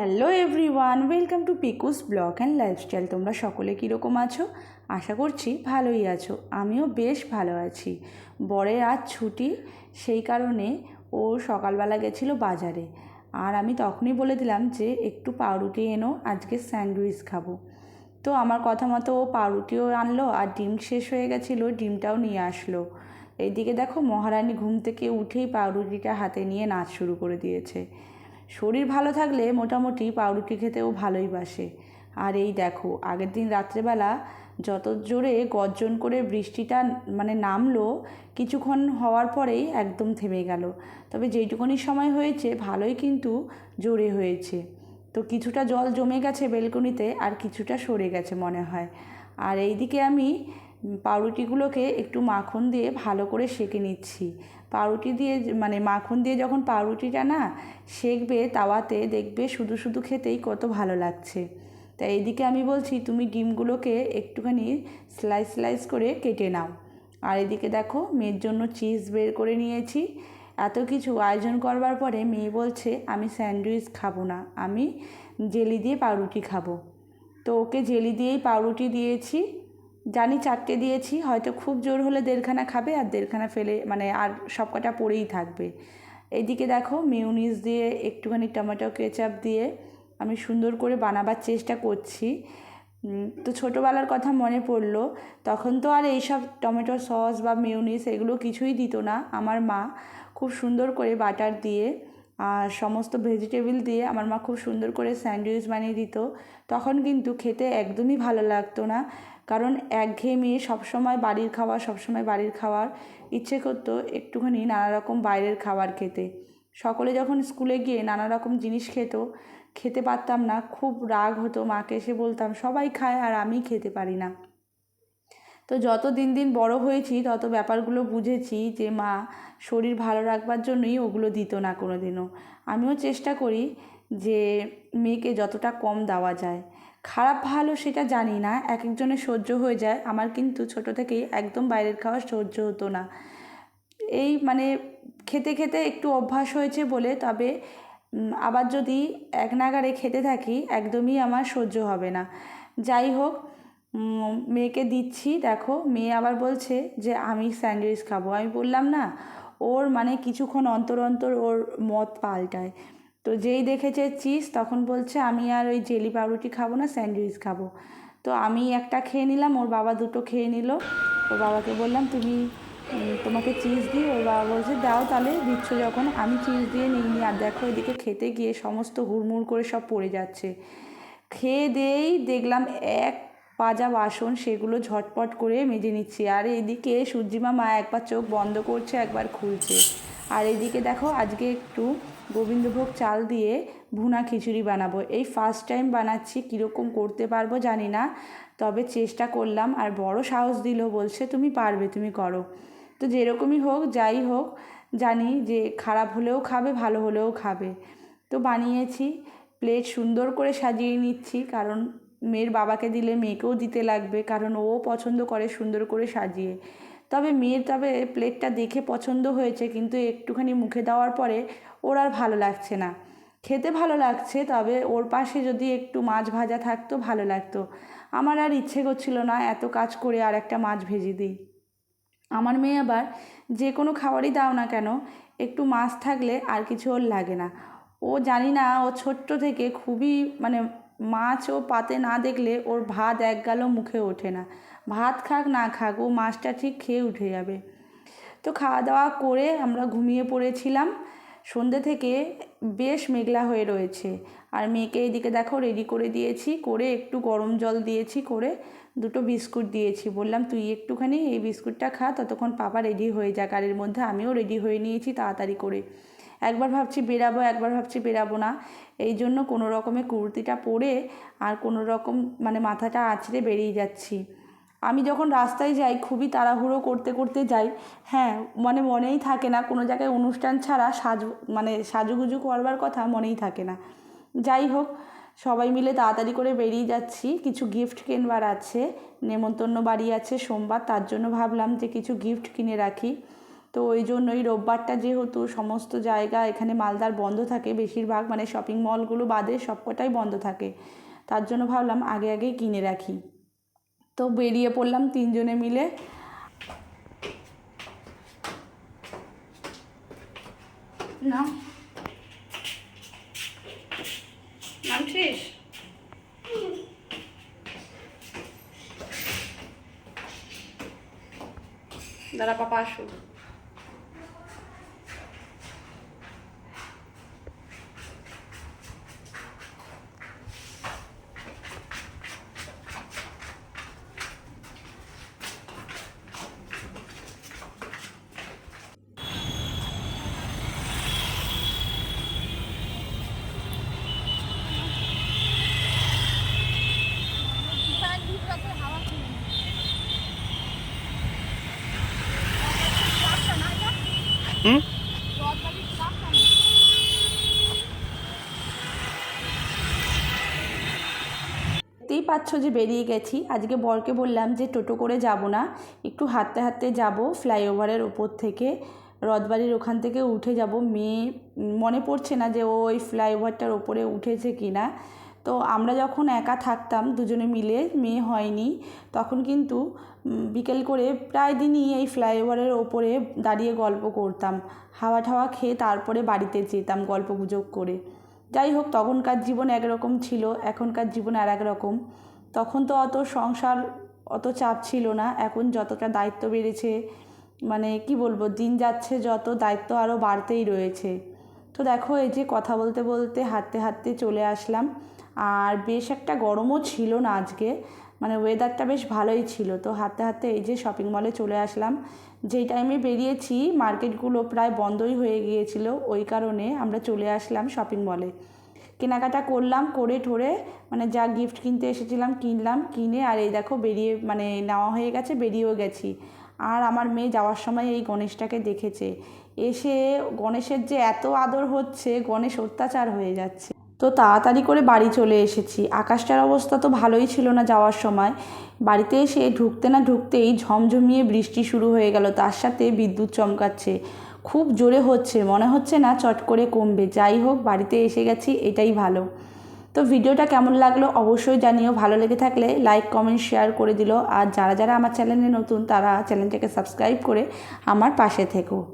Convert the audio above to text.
Hello everyone welcome to Piku's vlog and lifestyle তোমরা সকলে কীরকম আছো? আশা করছি ভালোই আছো। আমিও বেশ ভালো আছি। বরের আজ ছুটি, সেই কারণে ও সকালবেলা গেছিল বাজারে। আর আমি তখনই বলে দিলাম যে, একটু পাউরুটি এনো, আজকে স্যান্ডউইচ খাব। তো আমার কথা মতো ও পাউরুটিও আনলো, আর ডিম শেষ হয়ে গেছিল, ডিমটাও নিয়ে আসলো। এইদিকে দেখো মহারানী ঘুম থেকে উঠেই পাউরুটিটা হাতে নিয়ে নাচ শুরু করে দিয়েছে। শরীর ভালো থাকলে মোটামুটি পাউরুটি খেতেও ভালোই বাসে। আর এই দেখো, আগের দিন রাত্রেবেলা যত জোরে গর্জন করে বৃষ্টিটা মানে নামলো, কিছুক্ষণ হওয়ার পরেই একদম থেমে গেল। তবে যেইটুকুনি সময় হয়েছে, ভালোই কিন্তু জোরে হয়েছে। তো কিছুটা জল জমে গেছে বেলকনিতে, আর কিছুটা সরে গেছে মনে হয়। আর এইদিকে আমি পাউরুটিগুলোকে একটু মাখন দিয়ে ভালো করে সেঁকে নিচ্ছি। পাউরুটি দিয়ে মানে মাখন দিয়ে যখন পাউরুটিটা না সেঁকবে তাওয়াতে দেখবে শুধু শুধু খেতেই কত ভালো লাগছে। তাই এদিকে আমি বলছি, তুমি ডিমগুলোকে একটুখানি স্লাইস স্লাইস করে কেটে নাও। আর এদিকে দেখো, মেয়ের জন্য চিজ বের করে নিয়েছি। এত কিছু আয়োজন করবার পরে মেয়ে বলছে, আমি স্যান্ডউইচ খাব না, আমি জেলি দিয়ে পাউরুটি খাব। তো ওকে জেলি দিয়েই পাউরুটি দিয়েছি। জানি চারটে দিয়েছি, হয়তো খুব জোর হলে দেড়খানা খাবে আর দেড়খানা ফেলে মানে আর সব কটা পড়েই থাকবে। এইদিকে দেখো মিউনিস দিয়ে একটুখানি টমেটো কেচাপ দিয়ে আমি সুন্দর করে বানাবার চেষ্টা করছি। তো ছোটোবেলার কথা মনে পড়ল, তখন তো আর এইসব টমেটো সস বা মিউনিস এগুলো কিছুই দিত না। আমার মা খুব সুন্দর করে বাটার দিয়ে আর সমস্ত ভেজিটেবিল দিয়ে আমার মা খুব সুন্দর করে স্যান্ডউইচ বানিয়ে দিত। তখন কিন্তু খেতে একদমই ভালো লাগতো না। কারণ একঘেয়েমি সবসময় বাড়ির খাবার সবসময় বাড়ির খাবার ইচ্ছে করতো একটুখানি নানা রকম বাইরের খাবার খেতে। সকলে যখন স্কুলে গিয়ে নানা রকম জিনিস খেত, খেতে পারতাম না, খুব রাগ হতো মাকে এসে বলতাম, সবাই খায় আর আমি খেতে পারি না। তো যত দিন দিন বড় হয়েছি, তত ব্যাপারগুলো বুঝেছি যে, মা, শরীর ভালো রাখবার জন্যই ওগুলো দিত না কোনো দিনও আমিও চেষ্টা করি যে, মেয়েকে যতটা কম দেওয়া যায়। খারাপ ভালো সেটা জানি না এক একজনের সহ্য হয়ে যায়। আমার কিন্তু ছোট থেকেই একদম বাইরের খাওয়া সহ্য হতো না। এই মানে খেতে খেতে একটু অভ্যাস হয়েছে বলে, তবে আবার যদি এক নাগারে খেতে থাকি, একদমই আমার সহ্য হবে না। যাই হোক মেয়েকে দিচ্ছি, দেখো, মেয়ে আবার বলছে যে, আমি স্যান্ডউইচ খাব। আমি বললাম, না। ওর মানে কিছুক্ষণ অন্তর অন্তর ওর মত পাল্টায়। তো যেই দেখেছে চিজ, তখন বলছে, আমি আর ওই জেলি পাউরুটি খাব না, স্যান্ডউইচ খাব। তো আমি একটা খেয়ে নিলাম, ওর বাবা দুটো খেয়ে নিল। ওর বাবাকে বললাম, তুমি তোমাকে চিজ দিই ওর বাবা বলছে, দাও তাহলে, দিচ্ছ যখন। আমি চিজ দিয়ে নিইনি, আর দেখো এদিকে খেতে গিয়ে সমস্ত হুড়মুড় করে সব পড়ে যাচ্ছে। খেয়ে দিয়েই দেখলাম এক পাজা বাসন, সেগুলো ঝটপট করে মেজে নিচ্ছি। আর এদিকে সূর্যিমা মা একবার চোখ বন্ধ করছে, একবার খুলছে। আর এদিকে দেখো, আজকে একটু গোবিন্দভোগ চাল দিয়ে ভুনা খিচুড়ি বানাবো। এই ফার্স্ট টাইম বানাচ্ছি, কীরকম করতে পারব জানি না, তবে চেষ্টা করলাম আর বড় সাহস দিল, বলছে, তুমি পারবে, তুমি করো। তো যেরকমই হোক, যাই হোক, জানি যে খারাপ হলেও খাবে, ভালো হলেও খাবে। তো বানিয়েছি প্লেট সুন্দর করে সাজিয়ে নিচ্ছি, কারণ মেয়ের বাবাকে দিলে মেয়েকেও দিতে লাগবে, কারণ ও পছন্দ করে সুন্দর করে সাজিয়ে। তবে মেয়ের তবে প্লেটটা দেখে পছন্দ হয়েছে, কিন্তু একটুখানি মুখে দেওয়ার পরে ওর আর ভালো লাগছে না। খেতে ভালো লাগছে, তবে ওর পাশে যদি একটু মাছ ভাজা থাকতো, ভালো লাগতো। আমার আর ইচ্ছে করছিল না এত কাজ করে আর একটা মাছ ভেজে দিই। আমার মেয়ে আবার যে কোনো খাবারই দাও না কেন, একটু মাছ থাকলে আর কিছু ওর লাগে না। ও জানি না, ও ছোট্ট থেকে খুবই মানে মাছ ও পাতে না দেখলে ওর ভাত এক গালও মুখে ওঠে না। ভাত খাক না খাক, ও মাছটা ঠিক খেয়ে উঠে যাবে। তো খাওয়া দাওয়া করে আমরা ঘুমিয়ে পড়েছিলাম। সন্ধ্যে থেকে বেশ মেঘলা হয়ে রয়েছে। আর মেয়েকে এদিকে দেখো রেডি করে দিয়েছি, করে একটু গরম জল দিয়েছি, করে দুটো বিস্কুট দিয়েছি। বললাম, তুই একটুখানি এই বিস্কুটটা খা, ততক্ষণ পাপা রেডি হয়ে যাক। আর এর মধ্যে আমিও রেডি হয়ে নিয়েছি তাড়াতাড়ি করে। একবার ভাবছি বেরাবো, একবার ভাবছি বেরাবো না। এই জন্য কোনো রকমে কুর্তিটা পরে আর কোনো রকম মানে মাথাটা আছড়ে বেরিয়ে যাচ্ছি। আমি যখন রাস্তায় যাই, খুবই তাড়াহুড়ো করতে করতে যাই হ্যাঁ মানে মনেই থাকে না, কোনো জায়গায় অনুষ্ঠান ছাড়া সাজ মানে সাজুগুজু করবার কথা মনেই থাকে না। যাই হোক, সবাই মিলে তাড়াতাড়ি করে বেরিয়ে যাচ্ছি। কিছু গিফট কিনবার আছে, নেমন্তন্ন বাড়ি আছে সোমবার, তার জন্য ভাবলাম যে কিছু গিফট কিনে রাখি। তো ওই জন্য জন্যই রোববারটা যেহেতু সমস্ত জায়গা এখানে মালদার বন্ধ থাকে, বেশিরভাগ মানে শপিং মলগুলো বাদে সবকটাই বন্ধ থাকে। তার জন্য ভাবলাম আগে আগেই কিনে রাখি। তো বেরিয়ে পড়লাম তিনজনে মিলে। না পাপা আসুক। পাচ্ছ যে বেরিয়ে গেছি। আজকে বরকে বললাম যে টোটো করে যাব না। একটু হাঁটতে হাঁটতে যাব ফ্লাইওভারের ওপর থেকে। রথবাড়ির ওখান থেকে উঠে যাব। মেয়ে, মনে পড়ছে না যে ওই ফ্লাইওভারটার ওপরে উঠেছে কি না। তো আমরা যখন একা থাকতাম, দুজনে মিলে, মেয়ে হয়নি, তখন কিন্তু বিকেল করে প্রায় দিনই এই ফ্লাইওভারের ওপরে দাঁড়িয়ে গল্প করতাম। হাওয়া ঠাওয়া খেয়ে তারপরে বাড়িতে যেতাম গল্প গুজব করে। যাই হোক, তখনকার জীবন একরকম ছিল, এখনকার জীবন আর একরকম। তখন তো অত সংসার অত চাপ ছিল না, এখন যতটা দায়িত্ব বেড়েছে মানে কি বলব, দিন যাচ্ছে যত দায়িত্ব আরও বাড়তেই রয়েছে। তো দেখো, এই যে কথা বলতে বলতে হাঁটতে হাঁটতে চলে আসলাম। আর বেশ একটা গরমও ছিল না আজকে মানে ওয়েদারটা বেশ ভালোই ছিল। তো হাঁটতে হাঁটতে এই যে শপিং মলে চলে আসলাম। যেই টাইমে বেরিয়েছি, মার্কেটগুলো প্রায় বন্ধই হয়ে গিয়েছিল। ওই কারণে আমরা চলে আসলাম শপিং মলে কেনাকাটা করলাম, করে ঠোরে মানে যা গিফট কিনতে এসেছিলাম কিনলাম, কিনে আর এই দেখো বেরিয়ে মানে নেওয়া হয়ে গেছে, বেরিয়েও গেছি। আর আমার মেয়ে যাওয়ার সময় এই গণেশটাকে দেখেছে। এসে গণেশের যে এত আদর হচ্ছে, গণেশ অত্যাচার হয়ে যাচ্ছে। তো তাড়াতাড়ি করে বাড়ি চলে এসেছি। আকাশটার অবস্থা তো ভালোই ছিল না যাওয়ার সময়। বাড়িতে এসে ঢুকতে না ঢুকতেই ঝমঝমিয়ে বৃষ্টি শুরু হয়ে গেল। তার সাথে বিদ্যুৎ চমকাচ্ছে। খুব জোরে হচ্ছে। মনে হচ্ছে না চট করে কমবে। যাই হোক, বাড়িতে এসে গেছি। এটাই ভালো। তো ভিডিওটা কেমন লাগল অবশ্যই জানিও। ভালো লেগে থাকলে লাইক, কমেন্ট, শেয়ার করে দিল। আর যারা যারা আমার চ্যানেলে নতুন, তারা চ্যানেলটাকে সাবস্ক্রাইব করে আমার পাশে থেকো।